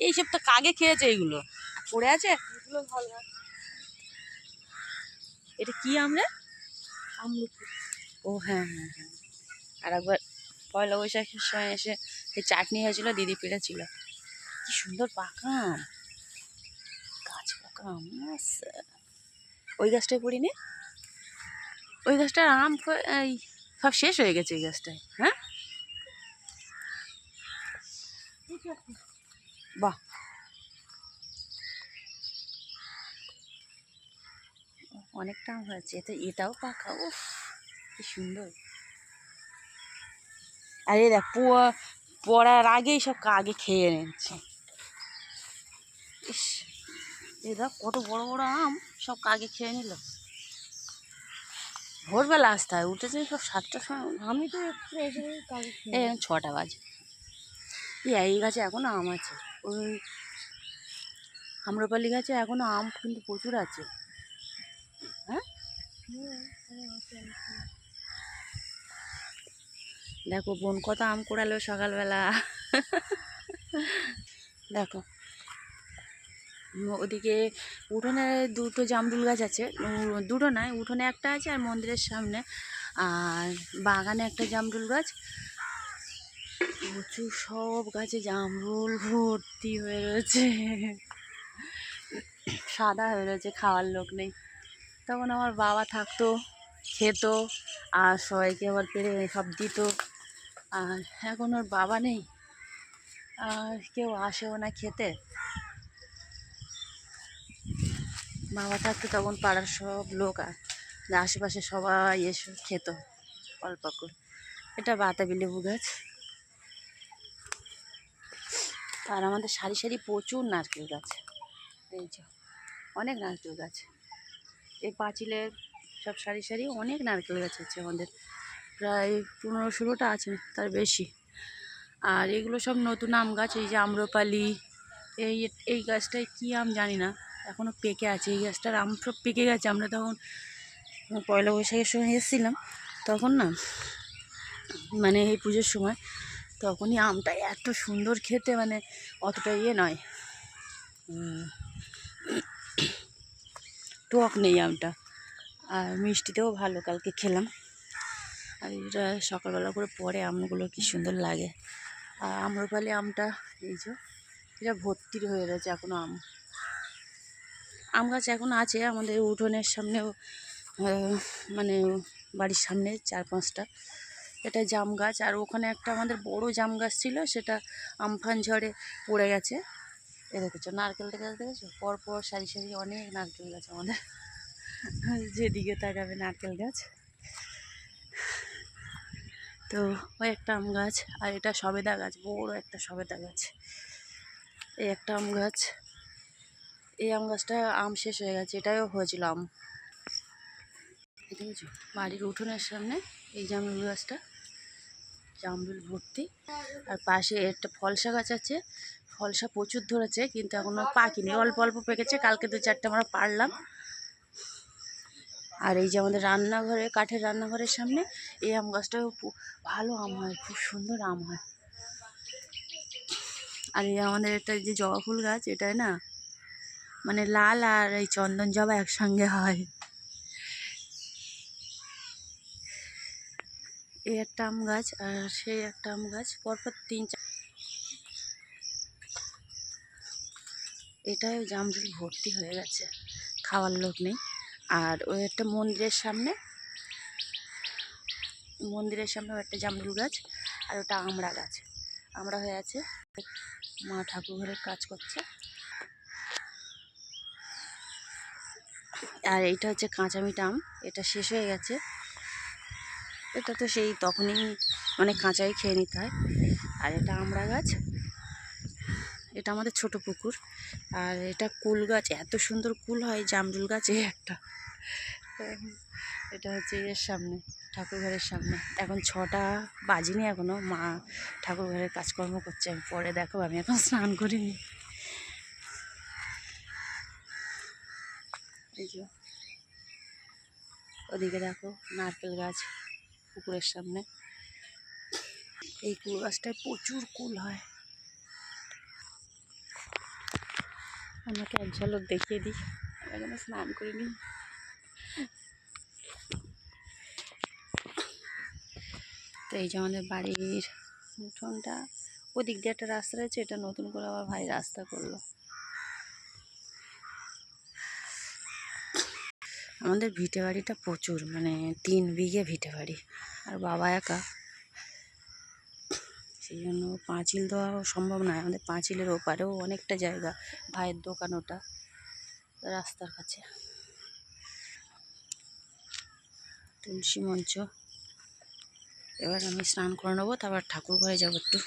এইসব তো কাগে খেয়েছে এইগুলো পড়ে আছে? এগুলো ভালো এটা কি আমরা ও হ্যাঁ হ্যাঁ হ্যাঁ। আর একবার পয়লা বৈশাখের সময় এসে সেই চাটনি হয়েছিল দিদি পেড়েছিল কি সুন্দর পাকা আম। গাছ পাকা আম আছে। ওই গাছটায় পড়িনি? ওই গাছটার আম এই সব শেষ হয়ে গেছে এই গাছটায় হ্যাঁ? বাহ। অনেকটা আম হয়েছে এটা এটাও পাকা উফ কি সুন্দর। আরে দেখ পোয়া পড়ার আগেই সব আগে খেয়ে নিচ্ছে। ইস এই দেখ কত বড় বড় আম সব কাগে খেয়ে নিল। ভোরবেলা আসতে হয় উঠেছে সব সাতটার সময় আমি তো ছটা বাজে। এই গাছে এখনও আম আছে। ওই আম্রপালি গাছে এখনও আম কিন্তু প্রচুর আছে। হ্যাঁ? দেখো, বোন কত আম কুড়ালো সকালবেলা। দেখো। ওদিকে উঠোনে দুটো জামরুল গাছ আছে। দুটো নয়, উঠোনে একটা আছে আর মন্দিরের সামনে। আর বাগানে একটা জামরুল গাছ। প্রচুর সব গাছে জামরুল ভর্তি হয়ে রয়েছে। সাদা হয়ে রয়েছে, খাওয়ার লোক নেই। তখন আমার বাবা থাকতো, খেত, আর সবাইকে আবার পেরে সব দিত। আর এখন ওর বাবা নেই, আর কেউ আসেও না খেতে। বাবা থাকতো তখন পাড়ার সব লোক, আর আশেপাশে সবাই এসে খেত, অল্প করে। এটা বাতাবি লেবু গাছ। আর আমাদের সারি সারি প্রচুর নারকেল গাছ। এই যে, অনেক নারকেল গাছ। এই পাঁচিলের সব সারি সারি অনেক নারকেল গাছ আছে আমাদের। প্রায় পনেরো ষোলোটা আছে, তার বেশি। আর এগুলো সব নতুন আম গাছ, এই যে আম্রপালি, এই এই গাছটায় কী আম জানি না এখনও পেকে আছে। এই গাছটার আম সব পেকে গেছে। আমরা তখন পয়লা বৈশাখের সময় এসেছিলাম, তখন না মানে এই পুজোর সময় তখনই আমটা এত সুন্দর খেতে মানে অতটা ইয়ে নয়। টক নেই আমটা। আর মিষ্টিতেও ভালো, কালকে খেলাম। আর এটা সকালবেলা করে পরে আমগুলো কি সুন্দর লাগে। আর আম্রপালি আমটা, এই যে, এটা ভর্তি হয়ে রয়েছে এখনও আম। আম গাছ এখন আছে আমাদের উঠোনের সামনেও মানে বাড়ির সামনে চার পাঁচটা। এটা জাম গাছ। আর ওখানে একটা আমাদের বড় জাম গাছ ছিল, সেটা আমফান ঝড়ে পড়ে গেছে। এ দেখেছ নারকেলটা গাছ দেখেছ? পরপর সারি সারি অনেক নারকেল গাছ আমাদের। যেদিকে তাকাবে নারকেল গাছ। তো ওই একটা আম গাছ, আর এটা সবেদা গাছ, বড় একটা সবেদা গাছ। এই একটা আম গাছ, এই আম গাছটা আম শেষ হয়ে গেছে এটাও হয়েছিল আম। বাড়ির উঠোনের সামনে এই জামরুল গাছটা। জামরুল ভর্তি। আর পাশে একটা ফলসা গাছ আছে। ফলসা প্রচুর ধরেছে, কিন্তু এখনও পাকিনি। অল্প অল্প পেকেছে, কালকে দু চারটে আমরা পারলাম। আর এই যে আমাদের রান্নাঘরে, কাঠের রান্নাঘরের সামনে, এই আম গাছটাও ভালো আম হয়, খুব সুন্দর আম হয়। আর এই আমাদের একটা যে জবা ফুল গাছ, এটায় না মানে লাল আর এই চন্দন জবা একসঙ্গে হয়। এই একটা আম গাছ আর সেই একটা আম গাছ পরপর তিন চার এটাও জামরুল ভর্তি হয়ে গেছে, খাওয়ার লোক নেই। আর ওই একটা মন্দিরের সামনে মন্দিরের সামনে ওই একটা জামরুল গাছ আর ওটা আমড়া গাছ। আমড়া হয়ে আছে মা ঠাকুর ঘরের কাজ করছে। আর এইটা হচ্ছে কাঁচামিটা আম, এটা শেষ হয়ে গেছে। এটা তো সেই তখনই মানে কাঁচাই খেয়ে নিতে হয়। আর এটা আমড়া গাছ। এটা আমাদের ছোট পুকুর। আর এটা কুল গাছ। এত সুন্দর কুল হয় জামরুল গাছ এই একটা এটা হচ্ছে এর সামনে ঠাকুর ঘরের সামনে। এখন ছটা বাজিনি এখনও। মা ঠাকুর ঘরের কাজকর্ম করছে। আমি পরে দেখো আমি এখন স্নান করিনি। এই ওদিকে দেখো নারকেল গাছ। পুকুরের সামনে। এই কুল গাছটায় প্রচুর কুল হয়। আমাকে এক ঝলক দেখিয়ে দিই। এখানে স্নান করিনি। তো এই যে আমাদের বাড়ির উঠোনটা ওদিক দিয়ে একটা রাস্তা রয়েছে, এটা নতুন করে আবার ভাই রাস্তা করল। আমাদের ভিটে বাড়িটা প্রচুর মানে তিন বিঘে ভিটে বাড়ি। আর বাবা একা। সেই জন্য পাঁচিল দেওয়া সম্ভব নয়। আমাদের পাঁচিলের ওপারেও অনেকটা জায়গা, ভাইয়ের দোকান ওটা, রাস্তার কাছে। তুলসী মঞ্চ। এবার আমি স্নান করে নেব, তারপর ঠাকুর ঘরে যাব একটু।